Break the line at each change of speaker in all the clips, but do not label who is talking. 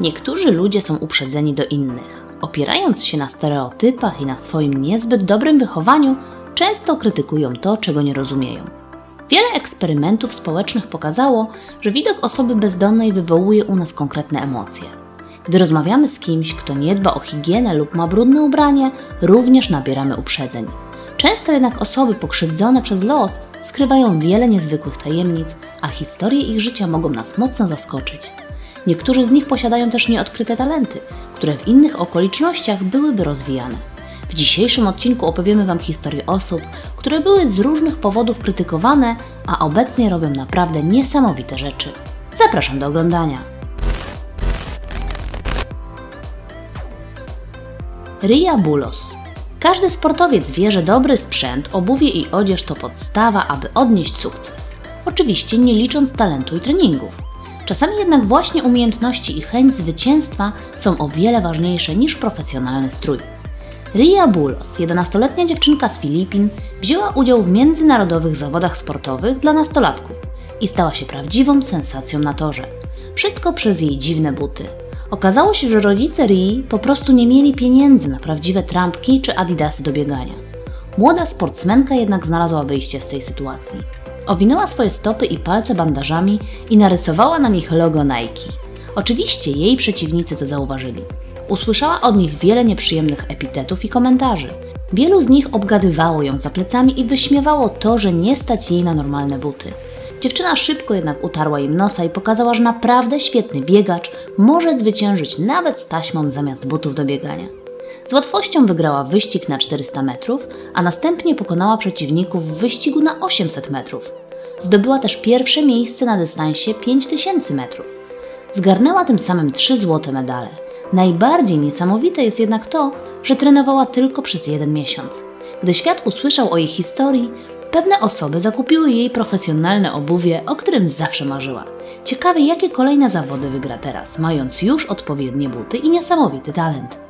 Niektórzy ludzie są uprzedzeni do innych. Opierając się na stereotypach i na swoim niezbyt dobrym wychowaniu, często krytykują to, czego nie rozumieją. Wiele eksperymentów społecznych pokazało, że widok osoby bezdomnej wywołuje u nas konkretne emocje. Gdy rozmawiamy z kimś, kto nie dba o higienę lub ma brudne ubranie, również nabieramy uprzedzeń. Często jednak osoby pokrzywdzone przez los skrywają wiele niezwykłych tajemnic, a historie ich życia mogą nas mocno zaskoczyć. Niektórzy z nich posiadają też nieodkryte talenty, które w innych okolicznościach byłyby rozwijane. W dzisiejszym odcinku opowiemy Wam historię osób, które były z różnych powodów krytykowane, a obecnie robią naprawdę niesamowite rzeczy. Zapraszam do oglądania. Ria Bulos. Każdy sportowiec wie, że dobry sprzęt, obuwie i odzież to podstawa, aby odnieść sukces. Oczywiście nie licząc talentu i treningów. Czasami jednak właśnie umiejętności i chęć zwycięstwa są o wiele ważniejsze niż profesjonalny strój. Ria Bulos, 11-letnia dziewczynka z Filipin, wzięła udział w międzynarodowych zawodach sportowych dla nastolatków i stała się prawdziwą sensacją na torze. Wszystko przez jej dziwne buty. Okazało się, że rodzice Rii po prostu nie mieli pieniędzy na prawdziwe trampki czy adidasy do biegania. Młoda sportsmenka jednak znalazła wyjście z tej sytuacji. Owinęła swoje stopy i palce bandażami i narysowała na nich logo Nike. Oczywiście jej przeciwnicy to zauważyli. Usłyszała od nich wiele nieprzyjemnych epitetów i komentarzy. Wielu z nich obgadywało ją za plecami i wyśmiewało to, że nie stać jej na normalne buty. Dziewczyna szybko jednak utarła im nosa i pokazała, że naprawdę świetny biegacz może zwyciężyć nawet z taśmą zamiast butów do biegania. Z łatwością wygrała wyścig na 400 metrów, a następnie pokonała przeciwników w wyścigu na 800 metrów. Zdobyła też pierwsze miejsce na dystansie 5000 metrów. Zgarnęła tym samym trzy złote medale. Najbardziej niesamowite jest jednak to, że trenowała tylko przez jeden miesiąc. Gdy świat usłyszał o jej historii, pewne osoby zakupiły jej profesjonalne obuwie, o którym zawsze marzyła. Ciekawe, jakie kolejne zawody wygra teraz, mając już odpowiednie buty i niesamowity talent.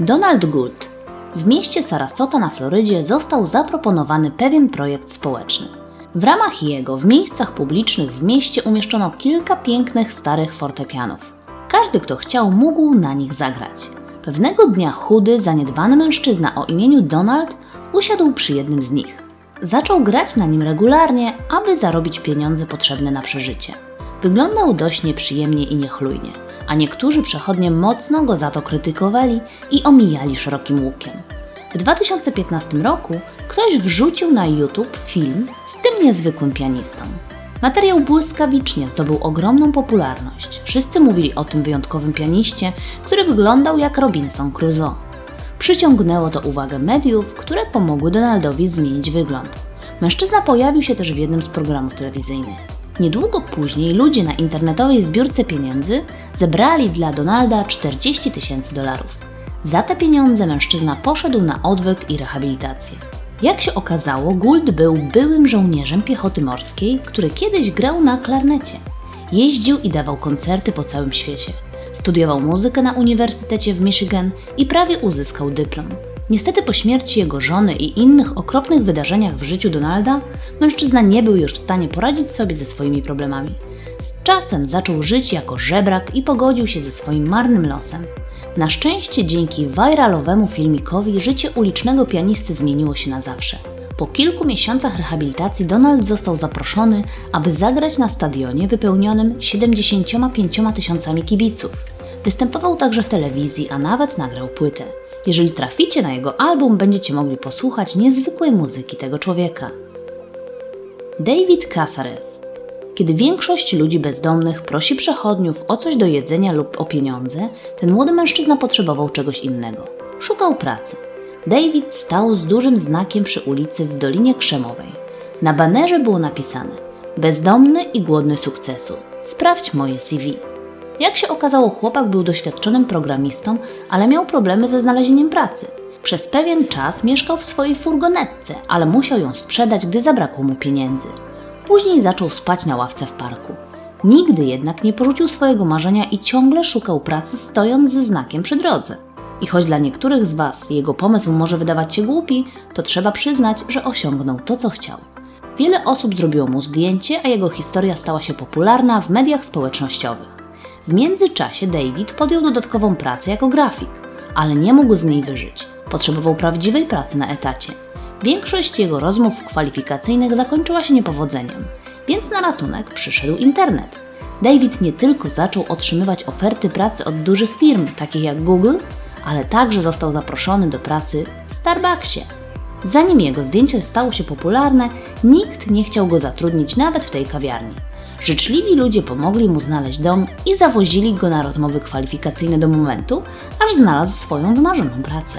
Donald Gould. W mieście Sarasota na Florydzie został zaproponowany pewien projekt społeczny. W ramach jego w miejscach publicznych w mieście umieszczono kilka pięknych starych fortepianów. Każdy, kto chciał, mógł na nich zagrać. Pewnego dnia chudy, zaniedbany mężczyzna o imieniu Donald usiadł przy jednym z nich. Zaczął grać na nim regularnie, aby zarobić pieniądze potrzebne na przeżycie. Wyglądał dość nieprzyjemnie i niechlujnie, a niektórzy przechodnie mocno go za to krytykowali i omijali szerokim łukiem. W 2015 roku ktoś wrzucił na YouTube film z tym niezwykłym pianistą. Materiał błyskawicznie zdobył ogromną popularność. Wszyscy mówili o tym wyjątkowym pianiście, który wyglądał jak Robinson Crusoe. Przyciągnęło to uwagę mediów, które pomogły Donaldowi zmienić wygląd. Mężczyzna pojawił się też w jednym z programów telewizyjnych. Niedługo później ludzie na internetowej zbiórce pieniędzy zebrali dla Donalda 40 tysięcy dolarów. Za te pieniądze mężczyzna poszedł na odwyk i rehabilitację. Jak się okazało, Gould był byłym żołnierzem piechoty morskiej, który kiedyś grał na klarnecie. Jeździł i dawał koncerty po całym świecie. Studiował muzykę na Uniwersytecie w Michigan i prawie uzyskał dyplom. Niestety po śmierci jego żony i innych okropnych wydarzeniach w życiu Donalda, mężczyzna nie był już w stanie poradzić sobie ze swoimi problemami. Z czasem zaczął żyć jako żebrak i pogodził się ze swoim marnym losem. Na szczęście dzięki viralowemu filmikowi życie ulicznego pianisty zmieniło się na zawsze. Po kilku miesiącach rehabilitacji Donald został zaproszony, aby zagrać na stadionie wypełnionym 75 tysiącami kibiców. Występował także w telewizji, a nawet nagrał płytę. Jeżeli traficie na jego album, będziecie mogli posłuchać niezwykłej muzyki tego człowieka. David Casares. Kiedy większość ludzi bezdomnych prosi przechodniów o coś do jedzenia lub o pieniądze, ten młody mężczyzna potrzebował czegoś innego. Szukał pracy. David stał z dużym znakiem przy ulicy w Dolinie Krzemowej. Na banerze było napisane: Bezdomny i głodny sukcesu. Sprawdź moje CV. Jak się okazało, chłopak był doświadczonym programistą, ale miał problemy ze znalezieniem pracy. Przez pewien czas mieszkał w swojej furgonetce, ale musiał ją sprzedać, gdy zabrakło mu pieniędzy. Później zaczął spać na ławce w parku. Nigdy jednak nie porzucił swojego marzenia i ciągle szukał pracy, stojąc ze znakiem przy drodze. I choć dla niektórych z Was jego pomysł może wydawać się głupi, to trzeba przyznać, że osiągnął to, co chciał. Wiele osób zrobiło mu zdjęcie, a jego historia stała się popularna w mediach społecznościowych. W międzyczasie David podjął dodatkową pracę jako grafik, ale nie mógł z niej wyżyć. Potrzebował prawdziwej pracy na etacie. Większość jego rozmów kwalifikacyjnych zakończyła się niepowodzeniem, więc na ratunek przyszedł internet. David nie tylko zaczął otrzymywać oferty pracy od dużych firm, takich jak Google, ale także został zaproszony do pracy w Starbucksie. Zanim jego zdjęcie stało się popularne, nikt nie chciał go zatrudnić nawet w tej kawiarni. Życzliwi ludzie pomogli mu znaleźć dom i zawozili go na rozmowy kwalifikacyjne do momentu, aż znalazł swoją wymarzoną pracę.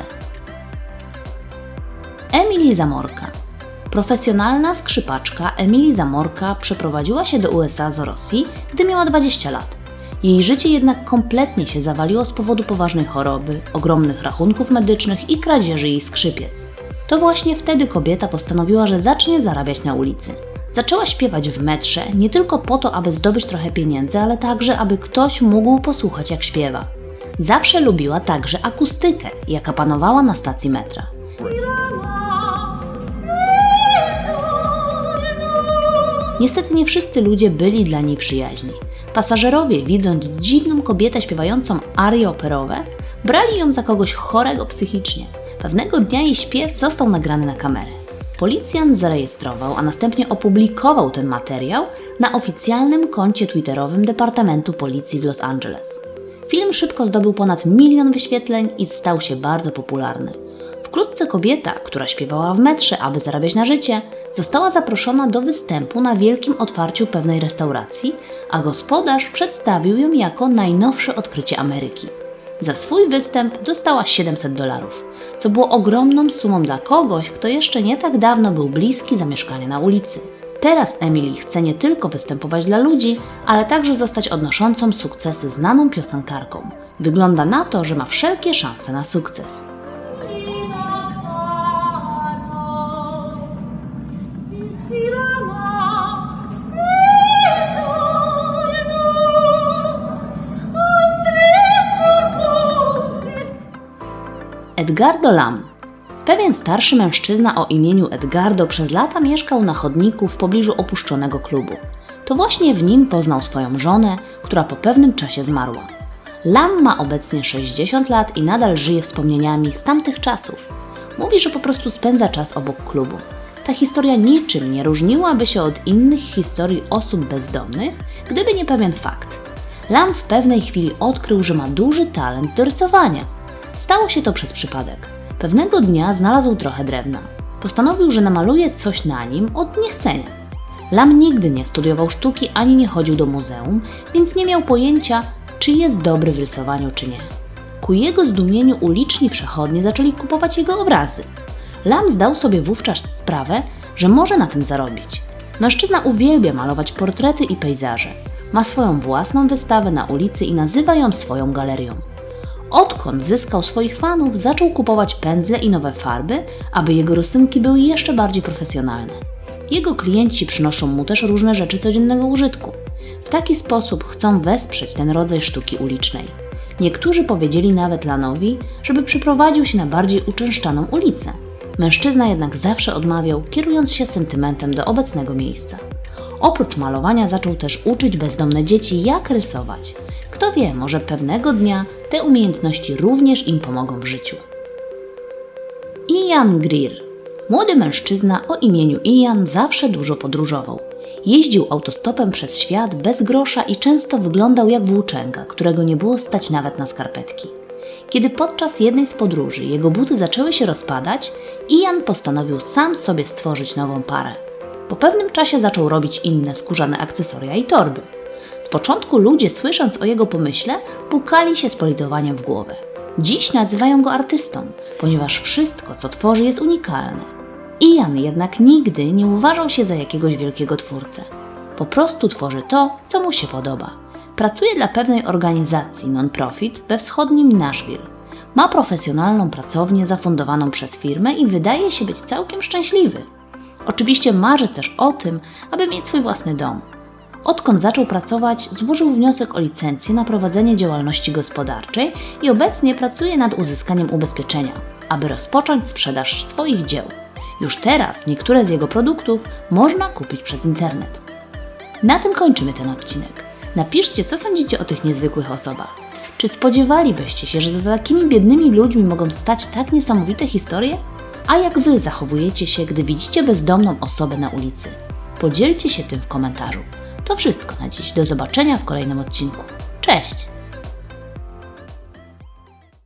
Emily Zamorka Profesjonalna skrzypaczka Emily Zamorka przeprowadziła się do USA z Rosji, gdy miała 20 lat. Jej życie jednak kompletnie się zawaliło z powodu poważnej choroby, ogromnych rachunków medycznych i kradzieży jej skrzypiec. To właśnie wtedy kobieta postanowiła, że zacznie zarabiać na ulicy. Zaczęła śpiewać w metrze nie tylko po to, aby zdobyć trochę pieniędzy, ale także, aby ktoś mógł posłuchać, jak śpiewa. Zawsze lubiła także akustykę, jaka panowała na stacji metra. Niestety nie wszyscy ludzie byli dla niej przyjaźni. Pasażerowie, widząc dziwną kobietę śpiewającą arie operowe, brali ją za kogoś chorego psychicznie. Pewnego dnia jej śpiew został nagrany na kamerę. Policjant zarejestrował, a następnie opublikował ten materiał na oficjalnym koncie twitterowym Departamentu Policji w Los Angeles. Film szybko zdobył ponad milion wyświetleń i stał się bardzo popularny. Wkrótce kobieta, która śpiewała w metrze, aby zarabiać na życie, została zaproszona do występu na wielkim otwarciu pewnej restauracji, a gospodarz przedstawił ją jako najnowsze odkrycie Ameryki. Za swój występ dostała 700 dolarów, co było ogromną sumą dla kogoś, kto jeszcze nie tak dawno był bliski zamieszkania na ulicy. Teraz Emily chce nie tylko występować dla ludzi, ale także zostać odnoszącą sukcesy znaną piosenkarką. Wygląda na to, że ma wszelkie szanse na sukces. Edgardo Lam. Pewien starszy mężczyzna o imieniu Edgardo przez lata mieszkał na chodniku w pobliżu opuszczonego klubu. To właśnie w nim poznał swoją żonę, która po pewnym czasie zmarła. Lam ma obecnie 60 lat i nadal żyje wspomnieniami z tamtych czasów. Mówi, że po prostu spędza czas obok klubu. Ta historia niczym nie różniłaby się od innych historii osób bezdomnych, gdyby nie pewien fakt. Lam w pewnej chwili odkrył, że ma duży talent do rysowania. Stało się to przez przypadek. Pewnego dnia znalazł trochę drewna. Postanowił, że namaluje coś na nim od niechcenia. Lam nigdy nie studiował sztuki ani nie chodził do muzeum, więc nie miał pojęcia, czy jest dobry w rysowaniu, czy nie. Ku jego zdumieniu uliczni przechodnie zaczęli kupować jego obrazy. Lam zdał sobie wówczas sprawę, że może na tym zarobić. Mężczyzna uwielbia malować portrety i pejzaże. Ma swoją własną wystawę na ulicy i nazywa ją swoją galerią. Odkąd zyskał swoich fanów, zaczął kupować pędzle i nowe farby, aby jego rysunki były jeszcze bardziej profesjonalne. Jego klienci przynoszą mu też różne rzeczy codziennego użytku. W taki sposób chcą wesprzeć ten rodzaj sztuki ulicznej. Niektórzy powiedzieli nawet Lanowi, żeby przyprowadził się na bardziej uczęszczaną ulicę. Mężczyzna jednak zawsze odmawiał, kierując się sentymentem do obecnego miejsca. Oprócz malowania zaczął też uczyć bezdomne dzieci, jak rysować. Wie, może pewnego dnia te umiejętności również im pomogą w życiu. Ian Greer. Młody mężczyzna o imieniu Ian zawsze dużo podróżował. Jeździł autostopem przez świat bez grosza i często wyglądał jak włóczęga, którego nie było stać nawet na skarpetki. Kiedy podczas jednej z podróży jego buty zaczęły się rozpadać, Ian postanowił sam sobie stworzyć nową parę. Po pewnym czasie zaczął robić inne skórzane akcesoria i torby. Z początku ludzie, słysząc o jego pomyśle, pukali się z politowaniem w głowę. Dziś nazywają go artystą, ponieważ wszystko, co tworzy, jest unikalne. Ian jednak nigdy nie uważał się za jakiegoś wielkiego twórcę. Po prostu tworzy to, co mu się podoba. Pracuje dla pewnej organizacji non-profit we wschodnim Nashville. Ma profesjonalną pracownię zafundowaną przez firmę i wydaje się być całkiem szczęśliwy. Oczywiście marzy też o tym, aby mieć swój własny dom odkąd zaczął pracować, złożył wniosek o licencję na prowadzenie działalności gospodarczej i obecnie pracuje nad uzyskaniem ubezpieczenia, aby rozpocząć sprzedaż swoich dzieł. Już teraz niektóre z jego produktów można kupić przez internet. Na tym kończymy ten odcinek. Napiszcie, co sądzicie o tych niezwykłych osobach. Czy spodziewalibyście się, że za takimi biednymi ludźmi mogą stać tak niesamowite historie? A jak Wy zachowujecie się, gdy widzicie bezdomną osobę na ulicy? Podzielcie się tym w komentarzu. To wszystko na dziś. Do zobaczenia w kolejnym odcinku. Cześć!